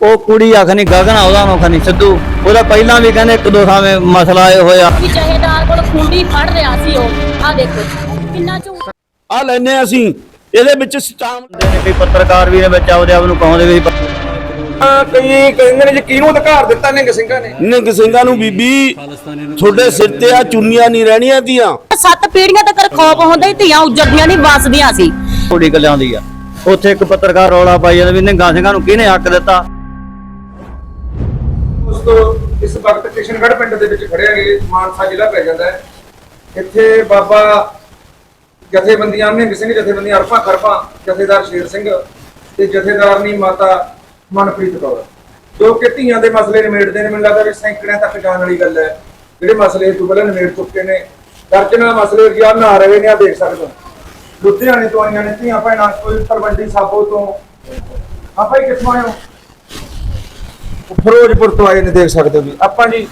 ਉਹ ਕੁੜੀ ਆਖਣੀ ਗਗਨ ਆ ਉਹਦਾ ਨਾਂ ਖਣੀ ਸਿੱਧੂ। ਉਹਦਾ ਪਹਿਲਾਂ ਵੀ ਕਹਿੰਦੇ ਇੱਕ ਦੋ ਥਾਵੇਂ ਮਸਲਾ ਇਹ ਹੋਇਆ। ਜਹੇਦਾਰ ਕੋਲ ਖੁੰਡੀ ਫੜ ਰਿਹਾ ਸੀ ਉਹ। ਆ ਦੇਖੋ ਕਿੰਨਾ ਝੂਠ। ਆ ਲੈਨੇ ਅਸੀਂ। ਇਹਦੇ ਵਿੱਚ ਸਟਾਮ ਹੁੰਦੇ ਨੇ ਕਈ ਪੱਤਰਕਾਰ ਵੀ ਨੇ ਵਿੱਚ ਆਪਦੇ ਆਪ ਨੂੰ ਕਹਾਉਂਦੇ ਵੀ ਕਈ ਕਹਿੰਦੇ ਨੇ ਕਿਹਨੂੰ ਅਧਿਕਾਰ ਦਿੱਤਾ ਨਿੰਗ ਸਿੰਘਾਂ ਨੇ? ਨਿੰਗ ਸਿੰਘਾਂ ਨੂੰ ਬੀਬੀ ਤੁਹਾਡੇ ਸਿਰ ਤੇ ਆ ਚੁੰਨੀਆਂ ਨਹੀਂ ਰਹਿਣੀਆਂ ਦੀਆਂ ਸੱਤ ਪੀੜ੍ਹੀਆਂ ਤੱਕ ਖੌਫ ਹੁੰਦਾ ਹੀ ਧੀਆਂ ਉੱਜੜਦੀਆਂ ਨਹੀਂ ਵਸਦੀਆਂ ਸੀ। ਕੁੜੀ ਕਲਿਆਉਂਦੀ ਆ। ਉੱਥੇ ਇੱਕ ਪੱਤਰਕਾਰ ਰੌਲਾ ਪਾਈ ਜਾਂਦਾ ਵੀ ਨਿੰਗਾ ਸਿੰਘਾਂ ਨੂੰ ਕਿਹਨੇ ਹੱਕ ਦਿੱਤਾ? ਉਸ ਤੋਂ ਇਸ ਵਕਤ ਕਿਸ਼ਨਗੜ੍ਹ ਪਿੰਡ ਦੇ ਵਿੱਚ ਖੜਿਆ ਗਏ ਮਾਨਸਾ ਜ਼ਿਲ੍ਹਾ ਪੈ ਜਾਂਦਾ ਹੈ। ਇੱਥੇ ਬਾਬਾ ਜਥੇਬੰਦੀਆਂ ਨਿੰਗ ਸਿੰਘ ਜਥੇਬੰਦੀਆਂ ਅਰਫਾ ਖਰਫਾ ਜਥੇਦਾਰ ਸ਼ੇਰ ਸਿੰਘ ਤੇ ਜਥੇਦਾਰਨੀ ਮਾਤਾ ਮਨਪ੍ਰੀਤ ਕੌਰ। ਜੋ ਕਿ ਧੀਆਂ ਦੇ ਮਸਲੇ ਨਿਮੇੜਦੇ ਨੇ, ਮੈਨੂੰ ਲੱਗਦਾ ਕਿ ਸੈਂਕੜਿਆਂ ਤੱਕ ਜਾਣ ਵਾਲੀ ਗੱਲ ਹੈ। ਜਿਹੜੇ ਮਸਲੇ ਤੋਂ ਪਹਿਲਾਂ ਨਿਮੇੜ ਚੁੱਕੇ ਨੇ, ਦਰਜਨਾਂ ਮਸਲੇ ਗਿਆਨ ਆ ਰਹੇ ਨੇ ਆ ਦੇਖ ਸਕਦੇ ਹੋ। ਲੁਧਿਆਣੇ ਤੋਂ ਆਈਆਂ ਨੇ ਧੀਆਂ ਭੈਣਾਂ ਕੋਈ ਤਲਵੰਡੀ ਸਾਬੋ ਤੋਂ। ਆਪਾਂ ਹੀ ਕਿੱਥੋਂ ਆਏ ਹੋ? ਫਿਰੋਜ਼ਪੁਰ ਤੋਂ ਆਏ ਨੇ, ਦੇਖ ਸਕਦੇ ਹੋ ਜੀ। ਆਪਾਂ ਜੀ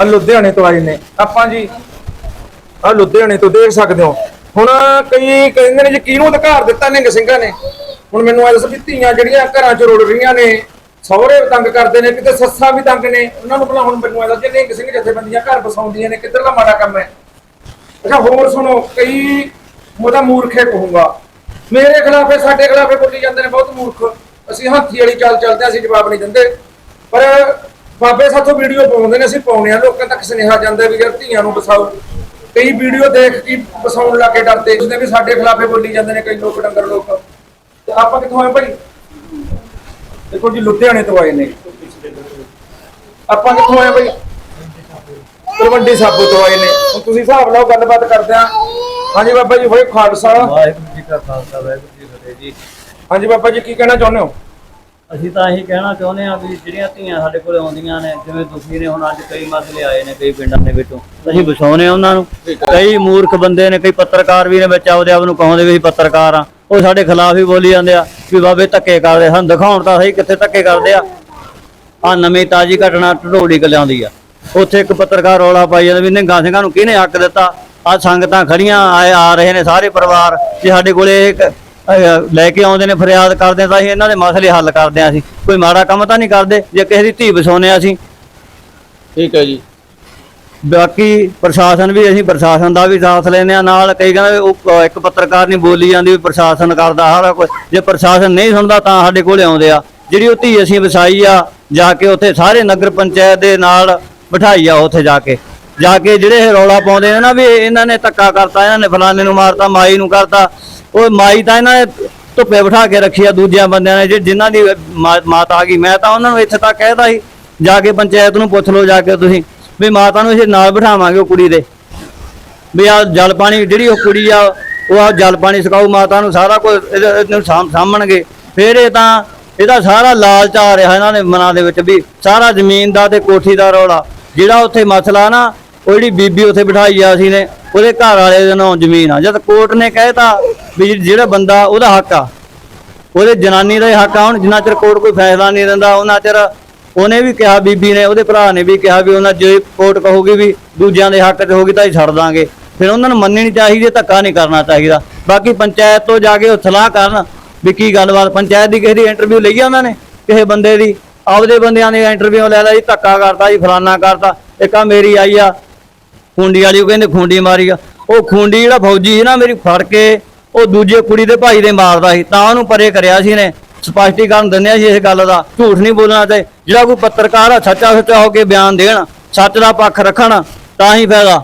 ਆ ਲੁਧਿਆਣੇ ਤੋਂ ਆਏ ਨੇ। ਆਪਾਂ ਜੀ ਆ ਲੁਧਿਆਣੇ ਤੋਂ ਦੇਖ ਸਕਦੇ ਹੋ। ਹੁਣ ਕਈ ਕਹਿੰਦੇ ਨੇ ਜੀ, ਕਿਹਨੂੰ ਅਧਿਕਾਰ ਦਿੱਤਾ ਨਿੰਗ ਸਿੰਘਾਂ ਨੇ? ਹੁਣ ਮੈਨੂੰ ਐ ਦੱਸ ਵੀ ਧੀਆਂ ਜਿਹੜੀਆਂ ਘਰਾਂ 'ਚ ਰੁੜ ਰਹੀਆਂ ਨੇ, ਸਹੁਰੇ ਤੰਗ ਕਰਦੇ ਨੇ, ਕਿਤੇ ਸੱਸਾਂ ਵੀ ਤੰਗ ਨੇ। ਉਹਨਾਂ ਨੂੰ ਭਲਾ ਹੁਣ ਮੈਨੂੰ ਐ ਦੱਸ ਨਿੰਗ ਸਿੰਘ ਜਥੇਬੰਦੀਆਂ ਘਰ ਬਸਾਉਂਦੀਆਂ ਨੇ, ਕਿੱਧਰ ਦਾ ਮਾੜਾ ਕੰਮ ਹੈ? ਅੱਛਾ, ਹੋਰ ਸੁਣੋ, ਕਈ ਉਹਦਾ ਮੂਰਖੇ ਕਹੂੰਗਾ। ਮੇਰੇ ਖਿਲਾਫ ਸਾਡੇ ਖਿਲਾਫ ਬੋਲੀ ਜਾਂਦੇ ਨੇ, ਬਹੁਤ ਮੂਰਖ। ਅਸੀਂ ਹਾਥੀ ਵਾਲੀ ਚਾਲ ਚੱਲਦੇ ਹਾਂ, ਅਸੀਂ ਜਵਾਬ ਨਹੀਂ ਦਿੰਦੇ। ਪਰ ਬਾਬੇ ਸਾਥੋਂ ਵੀਡੀਓ ਪਾਉਂਦੇ ਨੇ ਅਸੀਂ ਪਾਉਣੇ ਆ ਲੋਕਾਂ ਤੱਕ ਸੁਨੇਹਾ ਜਾਂਦਾ ਵੀ ਯਾਰ ਧੀਆਂ ਨੂੰ ਬਸਾਓ। ਕਈ ਵੀਡੀਓ ਦੇਖ ਕੇ ਬਸਾਉਣ ਲੱਗੇ ਡਰਦੇ ਉਸਨੇ ਵੀ ਸਾਡੇ ਖਿਲਾਫ ਬੋਲੀ ਜਾਂਦੇ ਨੇ ਕਈ ਲੋਕ ਡੰਗਰ ਲੋਕ। ਤੇ ਆਪਾਂ ਕਿੱਥੋਂ ਆਏ ਭਾਈ? ਦੇਖੋ ਜੀ ਲੁਧਿਆਣੇ ਤੋਂ ਆਏ ਨੇ। ਆਪਾਂ ਕਿੱਥੋਂ ਆਏ ਭਾਈ? ਤਲਵੰਡੀ ਸਾਬੋ ਤੋਂ ਆਏ ਨੇ। ਹੁਣ ਤੁਸੀਂ ਹਿਸਾਬ ਲਾਓ ਗੱਲਬਾਤ ਕਰਦੇ ਆ ਹਾਂਜੀ ਬਾਬਾ ਜੀ ਹੋਏ ਖਾਲਸਾ। ਵਾਹਿਗੁਰੂ ਜੀ ਕਾ ਖਾਲਸਾ ਵਾਹਿਗੁਰੂ ਜੀ ਕੀ ਫਤਿਹ ਜੀ। ਹਾਂਜੀ ਬਾਬਾ ਜੀ, ਕੀ ਕਹਿਣਾ ਚਾਹੁੰਦੇ ਹੋ? ਅਸੀਂ ਤਾਂ ਇਹੀ ਕਹਿਣਾ ਚਾਹੁੰਦੇ ਹਾਂ ਵੀ ਜਿਹੜੀਆਂ ਧੀਆਂ ਸਾਡੇ ਕੋਲ ਆਉਂਦੀਆਂ ਨੇ, ਜਿਵੇਂ ਤੁਸੀਂ ਨੇ, ਹੁਣ ਅੱਜ ਕਈ ਮਸਲੇ ਆਏ ਨੇ ਕਈ ਪਿੰਡਾਂ ਦੇ ਵਿੱਚੋਂ। ਅਸੀਂ ਵਿਛਾਉਨੇ ਉਹਨਾਂ ਨੂੰ। ਕਈ ਮੂਰਖ ਬੰਦੇ ਨੇ, ਕਈ ਪੱਤਰਕਾਰ ਵੀ ਨੇ ਵਿੱਚ, ਆਪਦੇ ਆਪ ਨੂੰ ਕਹਾਉਂਦੇ ਵੀ ਅਸੀਂ ਪੱਤਰਕਾਰ ਆ। ਉਹ ਸਾਡੇ ਖਿਲਾਫ ਹੀ ਬੋਲੀ ਜਾਂਦੇ ਆ ਵੀ ਬਾਬੇ ਧੱਕੇ ਕਰਦੇ ਸਾਨੂੰ ਦਿਖਾਉਣ ਤਾਂ ਸਹੀ ਕਿੱਥੇ ਧੱਕੇ ਕਰਦੇ ਆ। ਆ ਨਵੀਂ ਤਾਜੀ ਘਟਨਾ ਢੋੜੀ ਕਲਿਆਉਂਦੀ ਆ। ਉੱਥੇ ਇੱਕ ਪੱਤਰਕਾਰ ਰੌਲਾ ਪਾਈ ਜਾਂਦਾ ਵੀ ਨਿੰਗਾ ਸਿੰਘਾਂ ਨੂੰ ਕਿਹਨੇ ਹੱਕ ਦਿੱਤਾ? ਆ ਸੰਗਤਾਂ ਖੜੀਆਂ, ਆਏ ਆ ਰਹੇ ਨੇ ਸਾਰੇ ਪਰਿਵਾਰ। ਜੇ ਸਾਡੇ ਕੋਲੇ ਇਹ ਲੈ ਕੇ ਆਉਂਦੇ ਨੇ ਫਰਿਆਦ ਕਰਦੇ ਤਾਂ ਅਸੀਂ ਇਹਨਾਂ ਦੇ ਮਸਲੇ ਹੱਲ ਕਰਦੇ ਆ ਅਸੀਂ। ਕੋਈ ਮਾੜਾ ਕੰਮ ਤਾਂ ਨਹੀਂ ਕਰਦੇ ਜੇ ਕਿਸੇ ਦੀ ਧੀ ਆ ਅਸੀਂ। ਠੀਕ ਹੈ ਜੀ। ਬਾਕੀ ਪ੍ਰਸ਼ਾਸਨ ਵੀ ਅਸੀਂ ਪ੍ਰਸ਼ਾਸਨ ਦਾ ਵੀ ਸਾਥ ਲੈਂਦੇ ਆ ਨਾਲ। ਕਈ ਕਹਿੰਦੇ ਉਹ ਇੱਕ ਪੱਤਰਕਾਰ ਨਹੀਂ ਬੋਲੀ ਜਾਂਦੀ ਵੀ ਪ੍ਰਸ਼ਾਸਨ ਕਰਦਾ ਸਾਰਾ ਕੁਝ ਜੇ ਪ੍ਰਸ਼ਾਸਨ ਨਹੀਂ ਸੁਣਦਾ ਤਾਂ ਸਾਡੇ ਕੋਲੇ ਆਉਂਦੇ ਆ। ਜਿਹੜੀ ਉਹ ਧੀ ਅਸੀਂ ਵਸਾਈ ਆ ਜਾ ਕੇ ਉੱਥੇ ਸਾਰੇ ਨਗਰ ਪੰਚਾਇਤ ਦੇ ਨਾਲ ਬਿਠਾਈ ਆ ਉੱਥੇ ਜਾ ਕੇ। ਜਾ ਕੇ ਜਿਹੜੇ ਇਹ ਰੌਲਾ ਪਾਉਂਦੇ ਨੇ ਨਾ ਵੀ ਇਹਨਾਂ ਨੇ ਧੱਕਾ ਕਰਤਾ, ਇਹਨਾਂ ਨੇ ਫਲਾਣੇ ਨੂੰ ਮਾਰਤਾ, ਮਾਈ ਨੂੰ ਕਰਤਾ। ਉਹ ਮਾਈ ਤਾਂ ਇਹਨਾਂ ਨੇ ਧੁੱਪੇ ਬਿਠਾ ਕੇ ਰੱਖੀ ਆ ਦੂਜਿਆਂ ਬੰਦਿਆਂ ਨੇ, ਜਿ- ਜਿਨ੍ਹਾਂ ਦੀ ਮਾ- ਮਾਤਾ ਆ ਗਈ, ਮੈਂ ਤਾਂ ਉਹਨਾਂ ਨੂੰ ਇੱਥੇ ਤੱਕ ਕਹਿਦਾ ਸੀ, ਜਾ ਕੇ ਪੰਚਾਇਤ ਨੂੰ ਪੁੱਛ ਲਓ ਜਾ ਕੇ ਤੁਸੀਂ, ਵੀ ਮਾਤਾ ਨੂੰ ਅਸੀਂ ਨਾਲ ਬਿਠਾਵਾਂਗੇ ਉਹ ਕੁੜੀ ਦੇ। ਵੀ ਆ ਜਲ ਪਾਣੀ, ਜਿਹੜੀ ਉਹ ਕੁੜੀ ਆ, ਉਹ ਆ ਜਲ ਪਾਣੀ ਸਕਾਉ ਮਾਤਾ ਨੂੰ ਸਾਰਾ ਕੁਝ ਇਹਦੇ- ਇਹਨੂੰ ਸਾਂਭ- ਸਾਂਭਣਗੇ। ਫਿਰ ਇਹ ਤਾਂ, ਇਹਦਾ ਸਾਰਾ ਲਾਲਚ ਆ ਰਿਹਾ ਇਹਨਾਂ ਦੇ ਮਨਾਂ ਦੇ ਵਿੱਚ ਵੀ, ਸਾਰਾ ਜ਼ਮੀਨ ਦਾ ਤੇ ਕੋਠੀ ਦਾ ਰੌਲਾ। ਜਿਹੜਾ ਉੱਥੇ ਮਸਲਾ ਨਾ ਉਹ ਜਿਹੜੀ ਬੀਬੀ ਉੱਥੇ ਬਿਠਾਈ ਆ ਅਸੀਂ ਨੇ, ਉਹਦੇ ਘਰ ਵਾਲੇ ਦੇ ਨਾਂ ਜ਼ਮੀਨ ਆ। ਜਦ ਕੋਰਟ ਨੇ ਕਹਿਤਾ ਵੀ ਜਿਹੜਾ ਬੰਦਾ ਉਹਦਾ ਹੱਕ ਆ, ਉਹਦੇ ਜਨਾਨੀ ਦਾ ਹੀ ਹੱਕ ਆ, ਹੁਣ ਜਿੰਨਾ ਚਿਰ ਕੋਰਟ ਕੋਈ ਫੈਸਲਾ ਨਹੀਂ ਦਿੰਦਾ, ਉਹਨਾਂ ਚਿਰ ਉਹਨੇ ਵੀ ਕਿਹਾ, ਬੀਬੀ ਨੇ, ਉਹਦੇ ਭਰਾ ਨੇ ਵੀ ਕਿਹਾ ਵੀ ਉਹਨਾਂ ਜੇ ਕੋਰਟ ਕਹੂਗੀ ਵੀ ਦੂਜਿਆਂ ਦੇ ਹੱਕ 'ਚ ਹੋਗੀ ਤਾਂ ਹੀ ਛੱਡ ਦਾਂਗੇ। ਫਿਰ ਉਹਨਾਂ ਨੂੰ ਮੰਨਣੀ ਚਾਹੀਦੀ ਧੱਕਾ ਨਹੀਂ ਕਰਨਾ ਚਾਹੀਦਾ। ਬਾਕੀ ਪੰਚਾਇਤ ਤੋਂ ਜਾ ਕੇ ਉਹ ਸਲਾਹ ਕਰਨ ਵੀ ਕੀ ਗੱਲਬਾਤ, ਪੰਚਾਇਤ ਦੀ ਕਿਸੇ ਦੀ ਇੰਟਰਵਿਊ ਲਈ ਆ ਉਹਨਾਂ ਨੇ, ਕਿਸੇ ਬੰਦੇ ਦੀ? ਆਪਦੇ ਬੰਦਿਆਂ ਦੀ ਇੰਟਰਵਿਊ ਲੈ ਲਿਆ ਜੀ, ਧੱਕਾ ਕਰਤਾ ਜੀ, ਫਲਾਨਾ ਕਰਤਾ। ਇੱਕ ਆ ਮੇਰੀ ਆਈ ਆ ਖੁੰਡੀ ਵਾਲੀ ਉਹ ਕਹਿੰਦੇ ਖੁੰਡੀ ਮਾਰੀ ਆ। ਉਹ ਖੁੰਡੀ ਜਿਹੜਾ ਫੌਜੀ ਸੀ ਨਾ ਮੇਰੀ ਫੜ ਕੇ ਉਹ ਦੂਜੇ ਕੁੜੀ ਦੇ ਭਾਈ ਦੇ ਮਾਰਦਾ ਸੀ। ਤਾਂ ਉਹਨੂੰ ਪਰੇ ਕਰਿਆ ਸੀ ਨੇ ਸਪਸ਼ਟੀਕਰਨ ਦਿੰਦੇ ਸੀ ਇਸ ਗੱਲ ਦਾ। ਝੂਠ ਨਹੀਂ ਬੋਲਣਾ ਤੇ ਜਿਹੜਾ ਕੋਈ ਪੱਤਰਕਾਰ ਆ ਸੱਚਾ ਸੱਚਾ ਹੋ ਕੇ ਬਿਆਨ ਦੇਣ ਸੱਚ ਦਾ ਪੱਖ ਰੱਖਣ ਤਾਂ ਹੀ ਫਾਇਦਾ।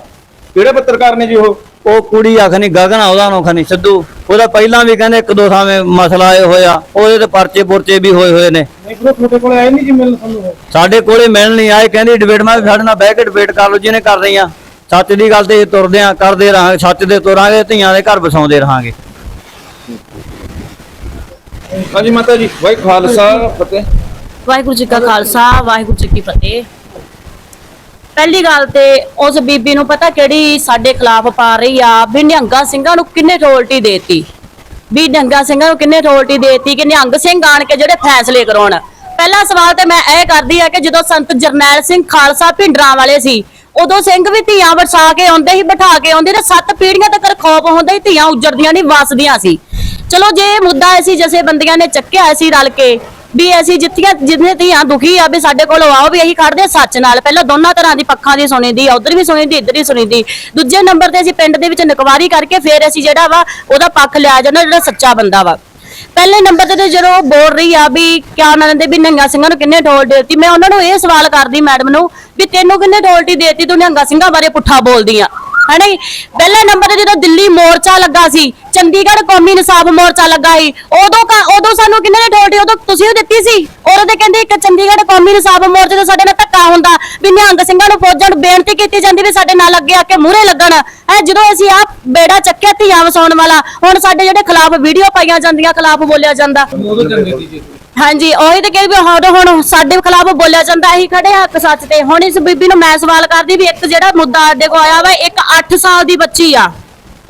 ਕਿਹੜੇ ਪੱਤਰਕਾਰ ਨੇ ਜੀ ਉਹ? ਉਹ ਕੁੜੀ ਆਖਣੀ ਗਗਨ ਉਹਦਾ ਨਾਂ ਖਣੀ ਸਿੱਧੂ। ਉਹਦਾ ਪਹਿਲਾਂ ਵੀ ਕਹਿੰਦੇ ਇੱਕ ਦੋ ਥਾਵੇਂ ਮਸਲਾ ਇਹ ਹੋਇਆ। ਉਹਦੇ ਤੇ ਪਰਚੇ ਪੁਰਚੇ ਵੀ ਹੋਏ ਹੋਏ ਨੇ। ਆਏ ਸਾਡੇ ਕੋਲੇ ਮਿਲਣ ਨਹੀਂ ਆਏ। ਕਹਿੰਦੀ ਡਿਬੇਟ ਮੈਂ ਸਾਡੇ ਨਾਲ ਬਹਿ ਕੇ ਡਿਬੇਟ ਕਰ ਲਓ ਜਿਹਨੇ ਕਰ ਰਹੀ ਆ ਸੱਚ ਦੀ ਗੱਲ ਤੇ ਤੁਰਦੇ ਆ ਕਰਦੇ ਰਹਾਂਗੇ ਸੱਚ ਦੇ ਤੁਰਾਂਗੇ ਧੀਆਂ ਦੇ ਘਰ ਵਸਾਉਂਦੇ ਰਹਾਂਗੇ। ਹਾਂਜੀ ਮਾਤਾ ਜੀ ਵਾਹਿ ਖਾਲਸਾ ਫਤਿਹ। ਵਾਹਿਗੁਰੂ ਜੀ ਕਾ ਖਾਲਸਾ ਵਾਹਿਗੁਰੂ ਜੀ ਕੀ ਫਤਿਹ। ਪਹਿਲੀ ਗੱਲ ਤੇ ਉਸ ਬੀਬੀ ਨੂੰ ਪਤਾ ਕਿਹੜੀ ਸਾਡੇ ਖਿਲਾਫ ਪਾ ਰਹੀ ਆ ਵੀ ਨਿਹੰਗਾ ਸਿੰਘਾਂ ਨੂੰ ਕਿੰਨੇ ਰੋਲਟੀ ਦੇਤੀ। ਵੀ ਨਿਹੰਗਾ ਸਿੰਘਾਂ ਨੂੰ ਕਿੰਨੇ ਰੋਲਟੀ ਦੇਤੀ ਕਿ ਨਿਹੰਗ ਸਿੰਘ ਆਣ ਕੇ ਜਿਹੜੇ ਫੈਸਲੇ ਕਰਾਉਣ। ਪਹਿਲਾ ਸਵਾਲ ਤੇ ਮੈਂ ਇਹ ਕਰਦੀ ਆ ਕਿ ਜਦੋਂ ਸੰਤ ਜਰਨੈਲ ਸਿੰਘ ਖਾਲਸਾ ਭਿੰਡਰਾਂ ਵਾਲੇ ਸੀ ਉਦੋਂ ਸਿੰਘ ਵੀ ਧੀਆਂ ਵਰਸਾ ਕੇ ਆਉਂਦੇ ਸੀ, ਬਿਠਾ ਕੇ ਆਉਂਦੇ ਨੇ ਸੱਤ ਪੀੜੀਆਂ ਤੱਕ ਖੌਫ ਹੁੰਦਾ ਸੀ, ਧੀਆਂ ਉੱਜੜਦੀਆਂ ਨਹੀਂ, ਵਸਦੀਆਂ ਸੀ। ਚਲੋ ਜੇ ਮੁੱਦਾ ਅਸੀਂ ਜਸੇ ਬੰਦੀਆਂ ਨੇ ਚੱਕਿਆ ਸੀ ਰਲ ਕੇ, ਵੀ ਅਸੀਂ ਜਿੱਥੀਆਂ ਜਿੰਨੇ ਧੀਆਂ ਦੁਖੀ ਆ, ਵੀ ਸਾਡੇ ਕੋਲ ਆਓ, ਵੀ ਅਸੀਂ ਖੜਦੇ ਹਾਂ ਸੱਚ ਨਾਲ। ਪਹਿਲਾਂ ਦੋਨਾਂ ਤਰ੍ਹਾਂ ਦੀ ਪੱਖਾਂ ਦੀ ਸੁਣੀਦੀ ਆ, ਉਧਰ ਵੀ ਸੁਣੀਦੀ, ਇੱਧਰ ਵੀ ਸੁਣੀਦੀ। ਦੂਜੇ ਨੰਬਰ ਤੇ ਅਸੀਂ ਪਿੰਡ ਦੇ ਵਿੱਚ ਨਕਵਾਰੀ ਕਰਕੇ ਫੇਰ ਅਸੀਂ ਜਿਹੜਾ ਵਾ, ਉਹਦਾ ਪੱਖ ਲਿਆ ਜਾਂਦਾ ਜਿਹੜਾ ਸੱਚਾ ਬੰਦਾ ਵਾ। ਪਹਿਲੇ ਨੰਬਰ ਤੇ ਤਾਂ ਜਦੋਂ ਉਹ ਬੋਲ ਰਹੀ ਆ ਵੀ ਕਿਆ ਉਹਨਾਂ ਨੇ ਵੀ ਨੰਗਾ ਸਿੰਘਾਂ ਨੂੰ ਕਿੰਨੇ ਠੋਲ ਦੇਤੀ, ਮੈਂ ਉਹਨਾਂ ਨੂੰ ਇਹ ਸਵਾਲ ਕਰਦੀ ਮੈਡਮ ਨੂੰ ਵੀ ਤੈਨੂੰ ਕਿੰਨੇ ਠੋਲਟੀ ਦੇਤੀ, ਤੂੰ ਨੰਗਾ ਸਿੰਘਾਂ ਬਾਰੇ ਪੁੱਠਾ ਬੋਲਦੀ ਆ। ਹਨਾ ਜੀ? ਨੰਬਰ ਤੇ ਜਦੋਂ ਦਿੱਲੀ ਮੋਰਚਾ ਲੱਗਾ ਸੀ, ਚੰਡੀਗੜ੍ਹ ਕੌਮੀ ਨਿਸਾਬ ਮੋਰਚਾ ਲੱਗਾ ਸੀ, ਉਦੋਂ ਕਾ- ਉਦੋਂ ਸਾਨੂੰ ਕਿੰਨੇ ਨੇ ਠੋਲਟੀ ਉਦੋਂ ਤੁਸੀਂ ਉਹ ਦਿੱਤੀ ਸੀ? ਔਰ ਤੇ ਕਹਿੰਦੇ ਇੱਕ ਚੰਡੀਗੜ੍ਹ ਕੌਮੀ ਇਨਸਾਫ ਮੋਰਚੇ ਤੇ ਸਾਡੇ ਨਾਲ ਧੱਕਾ ਹੁੰਦਾ, ਵੀ ਨਿਹੰਗ ਸਿੰਘਾਂ ਨੂੰ ਫੌਜਾਂ ਨੂੰ ਬੇਨਤੀ ਕੀਤੀ ਜਾਂਦੀ ਵੀ ਸਾਡੇ ਨਾਲ ਅੱਗੇ ਆ ਕੇ ਮੂਹਰੇ ਲੱਗਣ। ਹੈ, ਜਦੋਂ ਅਸੀਂ ਆ ਬੇੜਾ ਚੱਕਿਆ ਧੀਆਂ ਵਸਾਉਣ ਵਾਲਾ, ਹੁਣ ਸਾਡੇ ਜਿਹੜੇ ਖਿਲਾਫ ਵੀਡੀਓ ਪਾਈਆਂ ਜਾਂਦੀਆਂ, ਖਿਲਾਫ ਬੋਲਿਆ ਜਾਂਦਾ। ਹਾਂਜੀ, ਉਹੀ ਤੇ ਕਹੀ ਵੀ ਹੁਣ ਹੁਣ ਸਾਡੇ ਖਿਲਾਫ ਬੋਲਿਆ ਜਾਂਦਾ, ਅਸੀਂ ਖੜੇ ਹੱਕ ਸੱਚ ਤੇ। ਹੁਣ ਇਸ ਬੀਬੀ ਨੂੰ ਮੈਂ ਸਵਾਲ ਕਰਦੀ ਵੀ ਇੱਕ ਜਿਹੜਾ ਮੁੱਦਾ ਸਾਡੇ ਕੋਲ ਆਇਆ ਵਾ, ਇੱਕ 8 ਸਾਲ ਦੀ ਬੱਚੀ ਆ।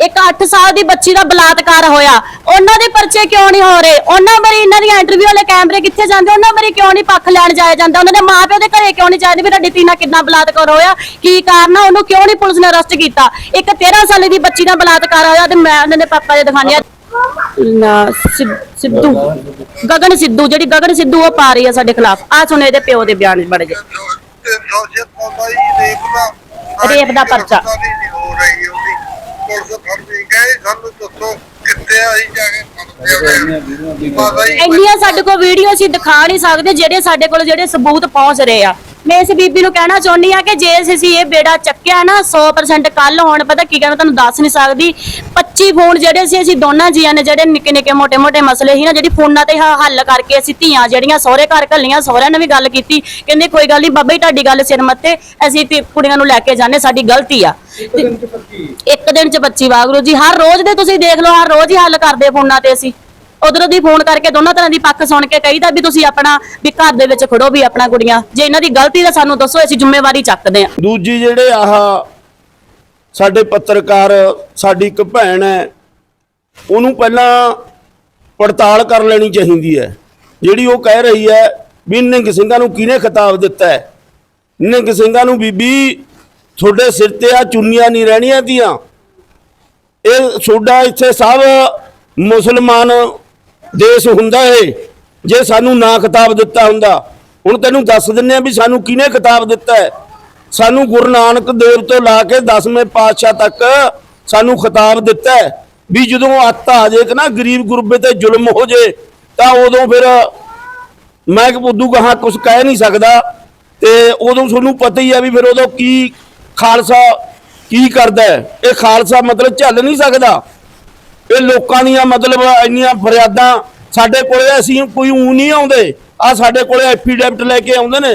ਇੱਕ 8 ਸਾਲ ਦੀ ਬੱਚੀ ਦਾ ਬਲਾਤਕਾਰ ਹੋਇਆ। ਉਹਨਾਂ ਦੇ ਪਰਚੇ ਕਿਉਂ ਨਹੀਂ ਹੋ ਰਹੇ? ਉਹਨਾਂ ਬਾਰੇ ਇਹਨਾਂ ਦੀਆਂ ਇੰਟਰਵਿਊ ਵਾਲੇ ਕੈਮਰੇ ਕਿੱਥੇ ਜਾਂਦੇ? ਉਹਨਾਂ ਬਾਰੇ ਕਿਉਂ ਨਹੀਂ ਪੱਖ ਲੈਣ ਜਾਇਆ ਜਾਂਦਾ? ਉਹਨਾਂ ਦੇ ਮਾਪਿਓ ਦੇ ਘਰੇ ਕਿਉਂ ਨਹੀਂ ਜਾਂਦੇ ਵੀ ਤੁਹਾਡੀ ਧੀ ਕਿੰਨਾ ਬਲਾਤਕਾਰ ਹੋਇਆ? ਕੀ ਕਾਰਨ ਆ? ਉਹਨੂੰ ਕਿਉਂ ਨਹੀਂ ਪੁਲਿਸ ਨੇ ਅਰੈਸਟ ਕੀਤਾ? ਇੱਕ 13 ਸਾਲੇ ਦੀ ਬੱਚੀ ਦਾ ਬਲਾਤਕਾਰ ਹੋਇਆ ਤੇ ਮੈਂ ਉਹਨਾਂ ਦੇ ਪਾਪਾ ਦੇ ਦਿਖਾਣੀ ਨਾ ਸਿ- ਸਿੱਧੂ। ਗਗਨ ਸਿੱਧੂ ਜਿਹੜੀ ਗਗਨ ਸਿੱਧੂ ਉਹ ਪਾ ਰਹੀ ਆ ਸਾਡੇ ਖਿਲਾਫ। ਆ ਸੁਣੇ ਇਹਦੇ ਪਿਓ ਦੇ ਬਿਆਨ ਬੜੇ ਜੇ ਰੇਪ ਦਾ ਰੇਪ ਦਾ ਪਰਚਾ। ਨਹੀਂ ਹੋ ਰਹੀ ਉਹਦੀ ਪੁਲਿਸ ਫੜਦੀ ਗਏ ਸਾਨੂੰ ਦੱਸੋ ਕਿੱਥੇ ਆਈ ਜਾ ਕੇ ਫੜਦੇ ਬਾਬਾ ਜੀ ਇੰਨੀਆਂ ਸਾਡੇ ਕੋਲ ਵੀਡੀਓ ਅਸੀਂ ਦਿਖਾ ਨਹੀਂ ਸਕਦੇ ਜਿਹੜੇ ਸਾਡੇ ਕੋਲ ਜਿਹੜੇ ਸਬੂਤ ਪਹੁੰਚ ਰਹੇ ਆ। ਮੈਂ ਇਸ ਬੀਬੀ ਨੂੰ ਕਹਿਣਾ ਚਾਹੁੰਦੀ ਆ ਕਿ ਜੇ ਅਸੀਂ ਇਹ ਬੇੜਾ ਚੱਕਿਆ ਨਾ 100% ਕੱਲ ਹੋਣ ਪਤਾ ਕੀ ਕਹਿਣਾ ਤੁਹਾਨੂੰ ਦੱਸ ਨਹੀਂ ਸਕਦੀ। 25 ਫੋਨ ਜਿਹੜੇ ਸੀ ਅਸੀਂ ਦੋਨਾਂ ਜੀਆਂ ਨੇ ਜਿਹੜੇ ਨਿੱਕੇ ਨਿੱਕੇ ਮੋਟੇ ਮੋਟੇ ਮਸਲੇ ਸੀ ਨਾ ਜਿਹੜੀ ਫੋਨਾਂ ਤੇ ਹੱਲ ਕਰਕੇ ਅਸੀਂ ਧੀਆਂ ਜਿਹੜੀਆਂ ਸਹੁਰੇ ਘਰ ਘੱਲੀਆਂ ਸਹੁਰਿਆਂ ਨੇ ਵੀ ਗੱਲ ਕੀਤੀ ਕਹਿੰਦੇ ਕੋਈ ਗੱਲ ਨਹੀਂ ਬਾਬਾ ਜੀ ਤੁਹਾਡੀ ਗੱਲ ਸਿਰ ਮੱਤੇ ਅਸੀਂ ਕੁੜੀਆਂ ਨੂੰ ਲੈ ਕੇ ਜਾਣੇ ਸਾਡੀ ਗਲਤੀ ਆ। ਇੱਕ ਦਿਨ ਚ 25 ਵਾਗਰੂ ਜੀ ਹਰ ਰੋਜ਼ ਦੇ ਤੁਸੀਂ ਦੇਖ ਲਓ ਹਰ ਰੋਜ਼ ਹੀ ਹੱਲ ਕਰਦੇ ਫੋਨਾਂ ਤੇ ਅਸੀਂ। ਉਧਰੋਂ ਦੀ ਫੋਨ ਕਰਕੇ ਦੋਨਾਂ ਤਰ੍ਹਾਂ ਦੀ ਪੱਖ ਸੁਣ ਕੇ ਕਹੀਦਾ ਵੀ ਤੁਸੀਂ ਆਪਣਾ ਵੀ ਘਰ ਦੇ ਵਿੱਚ ਖੜੋ ਵੀ ਆਪਣਾ ਕੁੜੀਆਂ। ਜੇ ਇਹਨਾਂ ਦੀ ਗਲਤੀ ਤਾਂ ਸਾਨੂੰ ਦੱਸੋ, ਅਸੀਂ ਜ਼ਿੰਮੇਵਾਰੀ ਚੱਕਦੇ ਹਾਂ। ਦੂਜੀ ਜਿਹੜੇ ਆਹ ਸਾਡੇ ਪੱਤਰਕਾਰ, ਸਾਡੀ ਇੱਕ ਭੈਣ ਹੈ, ਉਹਨੂੰ ਪਹਿਲਾਂ ਪੜਤਾਲ ਕਰ ਲੈਣੀ ਚਾਹੀਦੀ ਹੈ। ਜਿਹੜੀ ਉਹ ਕਹਿ ਰਹੀ ਹੈ ਵੀ ਨਿੰਗ ਸਿੰਘਾਂ ਨੂੰ ਕਿਹਨੇ ਖਿਤਾਬ ਦਿੱਤਾ ਹੈ? ਨਿੰਗ ਸਿੰਘਾਂ ਨੂੰ ਬੀਬੀ, ਤੁਹਾਡੇ ਸਿਰ ਤੇ ਆ ਚੁੰਨੀਆਂ ਨਹੀਂ ਰਹਿਣੀਆਂ ਦੀਆਂ ਇਹ ਤੁਹਾਡਾ ਇੱਥੇ ਸਭ ਮੁਸਲਮਾਨ ਦੇਸ਼ ਹੁੰਦਾ ਏ ਜੇ ਸਾਨੂੰ ਨਾ ਖਿਤਾਬ ਦਿੱਤਾ ਹੁੰਦਾ, ਹੁਣ ਤੈਨੂੰ ਦੱਸ ਦਿੰਨੇ ਆ ਵੀ ਸਾਨੂੰ ਕਿਹਨੇ ਖਿਤਾਬ ਦਿੱਤਾ ਹੈ? ਸਾਨੂੰ ਗੁਰੂ ਨਾਨਕ ਦੇਵ ਤੋਂ ਲਾ ਕੇ 10ਵੇਂ ਪਾਤਸ਼ਾਹ ਤੱਕ ਸਾਨੂੰ ਖਿਤਾਬ ਦਿੱਤਾ ਹੈ। ਵੀ ਜਦੋਂ ਅੱਤ ਆ ਜੇ ਕਿ ਨਾ, ਗਰੀਬ ਗੁਰਬੇ ਤੇ ਜ਼ੁਲਮ ਹੋ ਜੇ, ਤਾਂ ਉਦੋਂ ਫਿਰ ਮੈਂ ਕਿ ਉਦੋਂ ਕਹਾ ਕੁਝ ਕਹਿ ਨਹੀਂ ਸਕਦਾ। ਤੇ ਉਦੋਂ ਤੁਹਾਨੂੰ ਪਤਾ ਹੀ ਆ ਵੀ ਫਿਰ ਉਦੋਂ ਕੀ ਖਾਲਸਾ ਕੀ ਕਰਦਾ ਇਹ ਖਾਲਸਾ ਮਤਲਬ ਝੱਲ ਨਹੀਂ ਸਕਦਾ। ਇਹ ਲੋਕਾਂ ਦੀਆਂ ਮਤਲਬ ਇੰਨੀਆਂ ਫਰਿਆਦਾਂ ਸਾਡੇ ਕੋਲੇ ਅਸੀਂ ਕੋਈ ਊ ਨਹੀਂ ਆਉਂਦੇ। ਆ ਸਾਡੇ ਕੋਲੇ ਐਫੀਡੈਵਿਟ ਲੈ ਕੇ ਆਉਂਦੇ ਨੇ।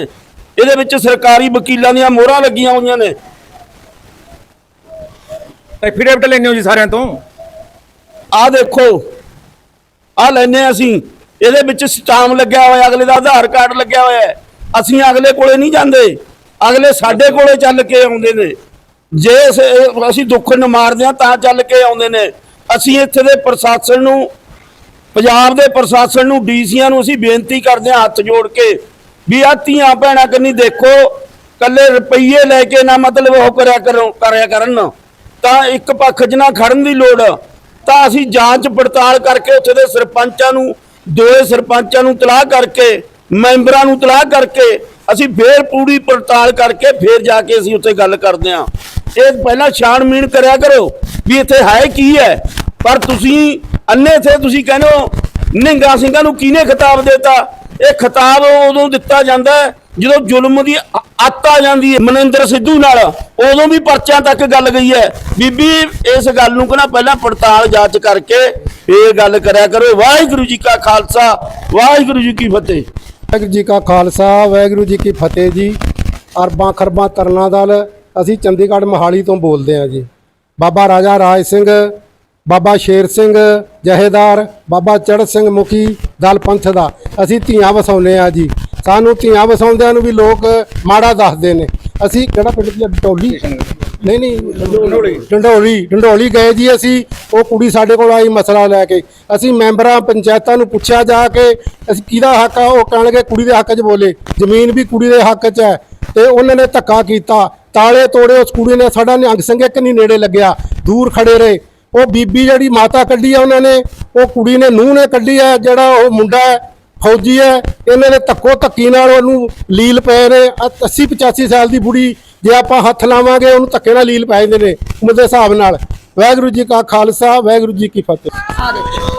ਇਹਦੇ ਵਿੱਚ ਸਰਕਾਰੀ ਵਕੀਲਾਂ ਦੀਆਂ ਮੋਹਰਾਂ ਲੱਗੀਆਂ ਹੋਈਆਂ ਨੇ। ਐਫੀਡੇਵਿਟ ਲੈਣੇ ਹੋ ਜੀ ਸਾਰਿਆਂ ਤੋਂ? ਆਹ ਦੇਖੋ ਆਹ ਲੈਨੇ ਅਸੀਂ। ਇਹਦੇ ਵਿੱਚ ਸਟਾਮ ਲੱਗਿਆ ਹੋਇਆ ਅਗਲੇ ਦਾ ਆਧਾਰ ਕਾਰਡ ਲੱਗਿਆ ਹੋਇਆ ਅਸੀਂ ਅਗਲੇ ਕੋਲੇ ਨਹੀਂ ਜਾਂਦੇ। ਅਗਲੇ ਸਾਡੇ ਕੋਲੇ ਚੱਲ ਕੇ ਆਉਂਦੇ ਨੇ। ਜੇ ਅਸ- ਦੁੱਖ ਨ ਮਾਰਦੇ ਹਾਂ ਤਾਂ ਚੱਲ ਕੇ ਆਉਂਦੇ ਨੇ। ਅਸੀਂ ਇੱਥੇ ਦੇ ਪ੍ਰਸ਼ਾਸਨ ਨੂੰ, ਪੰਜਾਬ ਦੇ ਪ੍ਰਸ਼ਾਸਨ ਨੂੰ, ਡੀਸੀਆਂ ਨੂੰ ਅਸੀਂ ਬੇਨਤੀ ਕਰਦੇ ਹਾਂ ਹੱਥ ਜੋੜ ਕੇ ਵੀ ਆਹ ਧੀਆਂ ਭੈਣਾਂ ਕੰਨੀ ਦੇਖੋ ਕੱਲੇ ਰੁਪਈਏ ਲੈ ਕੇ ਨਾ ਮਤਲਬ ਉਹ ਕਰਿਆ ਕਰੋ, ਕਰਿਆ ਕਰਨ। ਤਾਂ ਇੱਕ ਪੱਖ 'ਚ ਨਾ ਖੜਨ ਦੀ ਲੋੜ, ਤਾਂ ਅਸੀਂ ਜਾਂਚ ਪੜਤਾਲ ਕਰਕੇ ਉੱਥੇ ਦੇ ਸਰਪੰਚਾਂ ਨੂੰ ਦੋਏ ਸਰਪੰਚਾਂ ਨੂੰ ਤਲਾਹ ਕਰਕੇ, ਮੈਂਬਰਾਂ ਨੂੰ ਤਲਾਹ ਕਰਕੇ, ਅਸੀਂ ਫੇਰ ਪੂਰੀ ਪੜਤਾਲ ਕਰਕੇ ਫੇਰ ਜਾ ਕੇ ਅਸੀਂ ਉੱਥੇ ਗੱਲ ਕਰਦੇ ਹਾਂ। ਇਹ ਪਹਿਲਾਂ ਛਾਣਮੀਣ ਕਰਿਆ ਕਰੋ ਵੀ ਇੱਥੇ ਹੈ ਕੀ ਹੈ? ਪਰ ਤੁਸੀਂ ਅੰਨੇ ਥੇ ਤੁਸੀਂ ਕਹਿੰਦੇ ਹੋ ਨਿੰਗਾ ਸਿੰਘਾਂ ਨੂੰ ਕਿਹਨੇ ਖਿਤਾਬ ਦਿੱਤਾ? ਇਹ ਖਿਤਾਬ ਉਦੋਂ ਦਿੱਤਾ ਜਾਂਦਾ ਜਦੋਂ ਜ਼ੁਲਮ ਦੀ ਅ- ਅੱਤ ਆ ਜਾਂਦੀ ਹੈ, ਮਨਿੰਦਰ ਸਿੱਧੂ ਨਾਲ। ਉਦੋਂ ਵੀ ਪਰਚਿਆਂ ਤੱਕ ਗੱਲ ਗਈ ਹੈ। ਬੀਬੀ, ਇਸ ਗੱਲ ਨੂੰ ਕਹਿੰਦਾ ਪਹਿਲਾਂ ਪੜਤਾਲ ਜਾਂਚ ਕਰਕੇ ਇਹ ਗੱਲ ਕਰਿਆ ਕਰੋ। ਵਾਹਿਗੁਰੂ ਜੀ ਕਾ ਖਾਲਸਾ, ਵਾਹਿਗੁਰੂ ਜੀ ਕੀ ਫਤਿਹ। ਵਾਹਿਗੁਰੂ ਜੀ ਕਾ ਖਾਲਸਾ, ਵਾਹਿਗੁਰੂ ਜੀ ਕੀ ਫਤਿਹ ਜੀ। ਅਰਬਾਂ ਖਰਬਾਂ ਤਰਨਾ ਦਲ ਅਸੀਂ ਚੰਡੀਗੜ੍ਹ ਮੋਹਾਲੀ ਤੋਂ ਬੋਲਦੇ ਹਾਂ ਜੀ। ਬਾਬਾ ਰਾਜਾ ਰਾਜ ਸਿੰਘ ਬਾਬਾ ਸ਼ੇਰ ਸਿੰਘ ਜਹੇਦਾਰ, ਬਾਬਾ ਚੜ ਸਿੰਘ ਮੁਖੀ, ਦਲ ਪੰਥ ਦਾ। ਅਸੀਂ ਧੀਆਂ ਵਸਾਉਂਦੇ ਆ ਜੀ। ਸਾਨੂੰ ਧੀਆਂ ਵਸਾਉਂਦਿਆਂ ਨੂੰ ਵੀ ਲੋਕ ਮਾੜਾ ਦੱਸਦੇ ਨੇ। ਅਸੀਂ ਕਿਹੜਾ ਪਿੰਡ ਦੀ ਟੋਲੀ ਨਹੀਂ ਨਹੀਂ ਡੰਡੋਲੀ ਡੰਡੋਲੀ ਗਏ ਜੀ ਅਸੀਂ। ਉਹ ਕੁੜੀ ਸਾਡੇ ਕੋਲ ਆਈ ਮਸਲਾ ਲੈ ਕੇ। ਅਸੀਂ ਮੈਂਬਰਾਂ ਪੰਚਾਇਤਾਂ ਨੂੰ ਪੁੱਛਿਆ ਜਾ ਕੇ, ਅਸੀਂ ਕਿਹਦਾ ਹੱਕ ਆ? ਉਹ ਕਹਿਣਗੇ ਕੁੜੀ ਦੇ ਹੱਕ 'ਚ ਬੋਲੇ। ਜ਼ਮੀਨ ਵੀ ਕੁੜੀ ਦੇ ਹੱਕ 'ਚ ਹੈ। ਤੇ ਉਹਨਾਂ ਨੇ ਧੱਕਾ ਕੀਤਾ। ਤਾਲੇ ਤੋੜੇ ਉਸ ਕੁੜੀ ਨੇ। ਸਾਡਾ ਨਿਹੰਗ ਸਿੰਘ ਇੱਕ ਨਹੀਂ ਨੇੜੇ ਲੱਗਿਆ। ਦੂਰ ਖੜੇ ਰਹੇ। ਉਹ ਬੀਬੀ ਜਿਹੜੀ ਮਾਤਾ ਕੱਢੀ ਆ ਉਹਨਾਂ ਨੇ, ਉਹ ਕੁੜੀ ਨੇ, ਨੂੰਹ ਨੇ ਕੱਢੀ ਆ, ਜਿਹੜਾ ਉਹ ਮੁੰਡਾ ਹੈ, ਫੌਜੀ ਹੈ, ਇਹਨਾਂ ਨੇ ਧੱਕੋ ਧੱਕੀ ਨਾਲ ਉਹਨੂੰ ਲੀਲ ਪਏ ਨੇ 80 85 ਸਾਲ ਦੀ ਬੁੜੀ, ਜੇ ਆਪਾਂ ਹੱਥ ਲਾਵਾਂਗੇ, ਉਹਨੂੰ ਧੱਕੇ ਨਾਲ ਲੀਲ ਪੈ ਜਾਂਦੇ ਨੇ ਉਮਰ ਦੇ ਹਿਸਾਬ ਨਾਲ। ਵਾਹਿਗੁਰੂ ਜੀ ਕਾ ਖਾਲਸਾ, ਵਾਹਿਗੁਰੂ ਜੀ ਕੀ ਫਤਿਹ। ਆ ਦੇਖੋ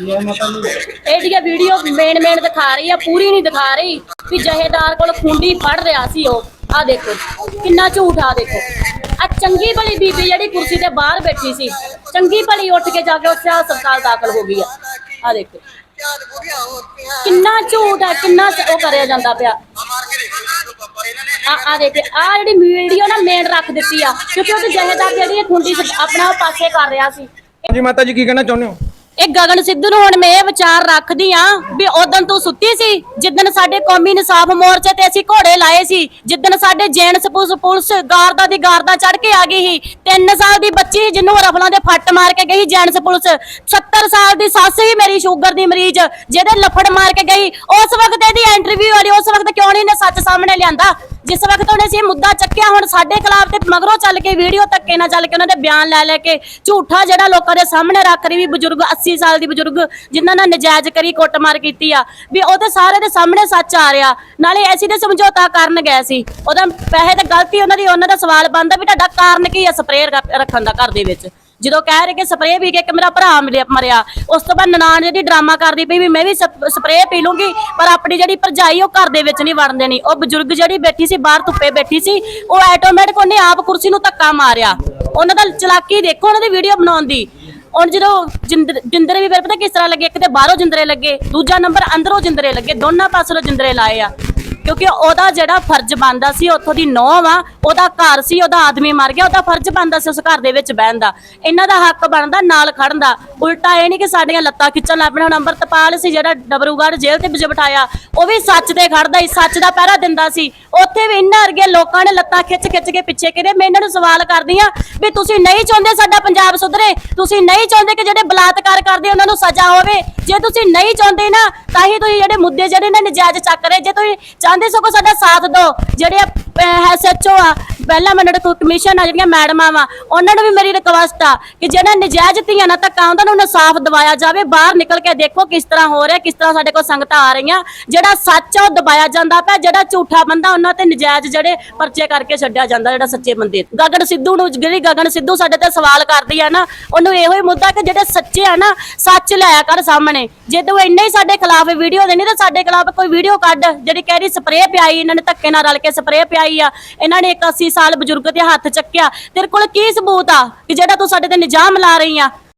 ਇਹ ਜਿਹੜੀ ਵੀਡੀਓ ਮੇਨ ਮੇਨ ਦਿਖਾ ਰਹੀ ਆ, ਪੂਰੀ ਨਹੀਂ ਦਿਖਾ ਰਹੀ, ਵੀ ਜਹੇਦਾਰ ਕੋਲ ਖੁੰਡੀ ਫੜ ਰਿਹਾ ਸੀ ਉਹ। ਆ ਦੇਖੋ, ਕਿੰਨਾ ਝੂਠ ਆ ਦੇਖੋ। ਆ ਚੰਗੀ ਭਲੀ ਬੀਬੀ ਜਿਹੜੀ ਕੁਰਸੀ ਤੇ ਬਾਹਰ ਬੈਠੀ ਸੀ, ਚੰਗੀ ਭਲੀ ਉੱਠ ਕੇ ਜਾ ਕੇ ਉਸ ਹਸਪਤਾਲ ਦਾਖਲ ਹੋ ਗਈ ਆ। ਆ ਦੇਖੋ। ਕਿੰਨਾ ਝੂਠ ਆ, ਕਿੰਨਾ ਉਹ ਕਰਿਆ ਜਾਂਦਾ ਪਿਆ। ਆ ਆ ਦੇਖ ਆ ਜਿਹੜੀ ਵੀਡੀਓ ਨਾ ਮੇਨ ਰੱਖ ਦਿੱਤੀ ਆ, ਕਿਉਂਕਿ ਉਹ ਜਹੇਦਾਰ ਜਿਹੜੀ ਖੁੰਡੀ ਆਪਣਾ ਪਾਸੇ ਕਰ ਰਿਹਾ ਸੀ। ਜੀ ਮਾਤਾ ਜੀ, ਕੀ ਕਹਿਣਾ ਚਾਹੁੰਦੇ ਹੋ? ਇਹ ਗਗਨ ਸਿੱਧੂ ਨੂੰ ਹੁਣ ਮੈਂ ਇਹ ਵਿਚਾਰ ਰੱਖਦੀ ਆ ਵੀ ਉਦੋਂ ਤੂੰ ਸੁੱਤੀ ਸੀ, ਜਿੱਦਣ ਸਾਡੇ ਕੌਮੀ ਇਨਸਾਫ ਮੋਰਚੇ ਤੇ ਅਸੀਂ ਘੋੜੇ ਲਾਏ ਸੀ, ਜਿੱਦਣ ਸਾਡੇ ਜੈਨ ਸਪੂਸ ਪੁਲਿਸ ਗਾਰਦਾ ਦੀ ਗਾਰਦਾ ਚੜ ਕੇ ਆ ਗਈ ਸੀ 3 ਸਾਲ ਦੀ ਬੱਚੀ ਜਿਹਨੂੰ ਰਫਲਾਂ ਦੇ ਫੱਟ ਮਾਰ ਕੇ ਗਈ ਜੈਨ ਪੁਲਿਸ 70 ਸਾਲ ਦੀ ਸੱਸ ਹੀ ਮੇਰੀ ਸ਼ੂਗਰ ਦੀ ਮਰੀਜ਼, ਜਿਹਦੇ ਲੱਫੜ ਮਾਰ ਕੇ ਗਈ, ਉਸ ਵਕਤ ਇਹਦੀ ਇੰਟਰਵਿਊ ਵਾਲੀ ਉਸ ਵਕਤ ਕਿਉਂ ਨਹੀਂ ਨੇ ਸੱਚ ਸਾਹਮਣੇ ਲਿਆਂਦਾ? ਜਿਸ ਵਕਤ ਉਹਨੇ ਸੀ ਮੁੱਦਾ ਚੱਕਿਆ, ਹੁਣ ਸਾਡੇ ਖਿਲਾਫ ਤੇ ਮਗਰੋਂ ਚੱਲ ਕੇ ਵੀਡੀਓ ਧੱਕੇ ਨਾਲ ਚੱਲ ਕੇ ਉਹਨਾਂ ਦੇ ਬਿਆਨ ਲੈ ਲੈ ਕੇ ਝੂਠਾ ਜਿਹੜਾ ਲੋਕਾਂ ਦੇ ਸਾਹਮਣੇ ਰੱਖ ਰਹੀ ਵੀ ਬਜ਼ੁਰਗ 80 ਸਾਲ ਦੀ ਬਜ਼ੁਰਗ ਜਿਨ੍ਹਾਂ ਨਾਲ ਨਜਾਇਜ਼ ਕਰੀ, ਕੁੱਟਮਾਰ ਕੀਤੀ ਆ, ਵੀ ਉਹਦੇ ਸਾਰੇ ਦੇ ਸਾਹਮਣੇ ਸੱਚ ਆ ਰਿਹਾ। ਨਾਲੇ ਅਸੀਂ ਤੇ ਸਮਝੌਤਾ ਕਰਨ ਗਏ ਸੀ। ਉਹਦਾ ਪੈਸੇ ਤੇ ਗਲਤੀ ਉਹਨਾਂ ਦੀ, ਉਹਨਾਂ ਦਾ ਸਵਾਲ ਬਣਦਾ ਵੀ ਤੁਹਾਡਾ ਕਾਰਨ ਕੀ ਆ ਸਪਰੇਅ ਰੱਖਣ ਦਾ ਘਰ ਦੇ ਵਿੱਚ। ਜਦੋਂ ਕਹਿ ਰਹੇ ਕਿ ਸਪਰੇਅ ਪੀ ਕੇ ਇੱਕ ਮੇਰਾ ਭਰਾ ਮਿਲਿਆ- ਮਰਿਆ, ਉਸ ਤੋਂ ਬਾਅਦ ਨਨਾਣ ਜਿਹੜੀ ਡਰਾਮਾ ਕਰਦੀ ਪਈ ਵੀ ਮੈਂ ਵੀ ਸਪਰੇਅ ਪੀ ਲੂੰਗੀ, ਪਰ ਆਪਣੀ ਜਿਹੜੀ ਭਰਜਾਈ ਉਹ ਘਰ ਦੇ ਵਿੱਚ ਨਹੀਂ ਵੜਨ ਦੇਣੀ। ਉਹ ਬਜ਼ੁਰਗ ਜਿਹੜੀ ਬੈਠੀ ਸੀ, ਬਾਹਰ ਧੁੱਪੇ ਬੈਠੀ ਸੀ, ਉਹ ਆਟੋਮੈਟਿਕ ਉਹਨੇ ਆਪ ਕੁਰਸੀ ਨੂੰ ਧੱਕਾ ਮਾਰਿਆ। ਉਹਨਾਂ ਦਾ ਚਲਾਕੀ ਦੇਖੋ ਉਹਨਾਂ ਦੀ ਵੀਡੀਓ ਬਣਾਉਣ ਦੀ। ਹੁਣ ਜਦੋਂ ਜਿੰਦਰ ਜਿੰਦਰੇ ਵੀ ਫਿਰ ਪਤਾ ਕਿਸ ਤਰ੍ਹਾਂ ਲੱਗੇ? ਇੱਕ ਤੇ ਬਾਹਰੋਂ ਜਿੰਦਰੇ ਲੱਗੇ, ਦੂਜਾ ਨੰਬਰ ਅੰਦਰੋਂ ਜਿੰਦਰੇ ਲੱਗੇ, ਦੋਨਾਂ ਪਾਸੋਂ ਜਿੰਦਰੇ ਲਾਏ ਆ। ਕਿਉਂਕਿ ਉਹਦਾ ਜਿਹੜਾ ਫਰਜ਼ ਬਣਦਾ ਸੀ, ਉੱਥੋਂ ਦੀ ਨੌ ਵਾ ਉਹਦਾ ਘਰ ਸੀ, ਉਹਦਾ ਆਦਮੀ ਮਰ ਗਿਆ, ਉਹਦਾ ਫਰਜ਼ ਬਣਦਾ ਸੀ ਉਸ ਘਰ ਦੇ ਵਿੱਚ ਬਹਿਣ ਦਾ। ਇਹਨਾਂ ਦਾ ਹੱਕ ਬਣਦਾ ਨਾਲ ਖੜਨ ਦਾ। ਉਲਟਾ ਇਹ ਨਹੀਂ ਕਿ ਸਾਡੀਆਂ ਲੱਤਾਂ ਖਿੱਚਣ ਲੱਗ ਪਏ ਹੁਣ ਅੰਮ੍ਰਿਤਪਾਲ ਸੀ ਜਿਹੜਾ ਡਬਰੂਗੜ੍ਹ ਜੇਲ੍ਹ ਤੇ ਬਿਠਾਇਆ, ਉਹ ਵੀ ਸੱਚ ਤੇ ਖੜਦਾ ਸੀ, ਸੱਚ ਦਾ ਪਹਿਰਾ ਦਿੰਦਾ ਸੀ। ਉੱਥੇ ਵੀ ਇਹਨਾਂ ਵਰਗੇ ਲੋਕਾਂ ਨੇ ਲੱਤਾਂ ਖਿੱਚ ਖਿੱਚ ਕੇ ਪਿੱਛੇ ਕਿਹਦੇ ਮੈਂ ਇਹਨਾਂ ਨੂੰ ਸਵਾਲ ਕਰਦੀ ਆ ਵੀ ਤੁਸੀਂ ਨਹੀਂ ਚਾਹੁੰਦੇ ਸਾਡਾ ਪੰਜਾਬ ਸੁਧਰੇ? ਤੁਸੀਂ ਨਹੀਂ ਚਾਹੁੰਦੇ ਕਿ ਜਿਹੜੇ ਬਲਾਤਕਾਰ ਕਰਦੇ, ਉਹਨਾਂ ਨੂੰ ਸਜ਼ਾ ਹੋਵੇ? ਜੇ ਤੁਸੀਂ ਨਹੀਂ ਚਾਹੁੰਦੇ ਨਾ, ਤਾਂ ਹੀ ਤੁਸੀਂ ਜਿਹੜੇ ਮੁੱਦੇ ਜਿਹੜੇ ਨੇ ਨਜਾਇਜ਼ ਚੱਕ ਰਹੇ। ਜੇ ਤੁਸੀਂ ਚਾਹੁੰਦੇ ਸਗੋਂ ਸਾਡਾ ਸਾਥ ਦਿਓ। ਜਿਹੜੇ ਐਸਐਚਓ ਆ ਪਹਿਲਾ ਮਿੰਟ ਕਮਿਸ਼ਨ ਆ, ਜਿਹੜੀਆਂ ਮੈਡਮਾਂ ਵਾ, ਉਹਨਾਂ ਨੂੰ ਵੀ ਮੇਰੀ ਰਿਕਵੈਸਟ ਆ ਕਿ ਜਿਹੜਾ ਨਜਾਇਜ਼ ਧੀਆਂ ਨਾਲ ਧੱਕਾ ਹੁੰਦਾ, ਉਹਨਾਂ ਨੂੰ ਇਨਸਾਫ ਦਿਵਾਇਆ ਜਾਵੇ, ਬਾਹਰ ਨਿਕਲ ਕੇ ਦੇਖੋ ਕਿਸ ਤਰ੍ਹਾਂ ਹੋ ਰਿਹਾ, ਕਿਸ ਤਰ੍ਹਾਂ ਸਾਡੇ ਕੋਲ ਸੰਗਤਾਂ ਆ ਰਹੀਆਂ, ਜਿਹੜਾ ਸੱਚ ਉਹ ਦਬਾਇਆ ਜਾਂਦਾ ਪਿਆ, ਜਿਹੜਾ ਝੂਠਾ ਬੰਦਾ ਉਹਨਾਂ ਤੇ ਨਜਾਇਜ਼ ਜਿਹੜੇ ਪਰਚੇ ਕਰਕੇ ਛੱਡਿਆ ਜਾਂਦਾ, ਜਿਹੜਾ ਸੱਚੇ ਬੰਦੇ ਗਗਨ ਸਿੱਧੂ ਨੂੰ, ਜਿਹੜੀ ਗਗਨ ਸਿੱਧੂ ਸਾਡੇ ਤੇ ਸਵਾਲ ਕਰਦੀ ਆ ਨਾ, ਉਹਨੂੰ ਇਹੋ ਹੀ ਮੁੱਦਾ ਕਿ ਜਿਹੜੇ ਸੱਚੇ ਆ ਨਾ, ਸੱਚ ਲਿਆਇਆ ਕਰ ਸਾਹਮਣੇ। ਜੇ ਤੂੰ ਇੰਨੇ ਹੀ ਸਾਡੇ ਖਿਲਾਫ ਵੀਡੀਓ ਦੇਣੀ, ਤਾਂ ਸਾਡੇ ਖਿਲਾਫ ਕੋਈ ਵੀਡੀਓ ਕੱਢ, ਜਿਹੜੀ ਕਹਿ ਰਹੀ ਸਪਰੇਅ ਪਿਆਈ, ਇਹਨਾਂ ਨੇ ਧੱਕੇ ਨਾਲ ਰਲ ਕੇ ਸਪਰੇਅ ਪਿਆਈ ਆ, ਇਹਨਾਂ ਨੇ 81 ਸਾਲ ਬਜ਼ੁਰਗ ਤੇ ਹੱਥ ਚੱਕਿਆ? ਤੇਰੇ ਕੋਲ ਕੀ ਸਬੂਤ ਆ ਕਿ ਜਿਹੜਾ ਤੂੰ ਸਾਡੇ ਤੇ ਨਿਜਾਮ ਲਾ ਰਹੀ ਆ?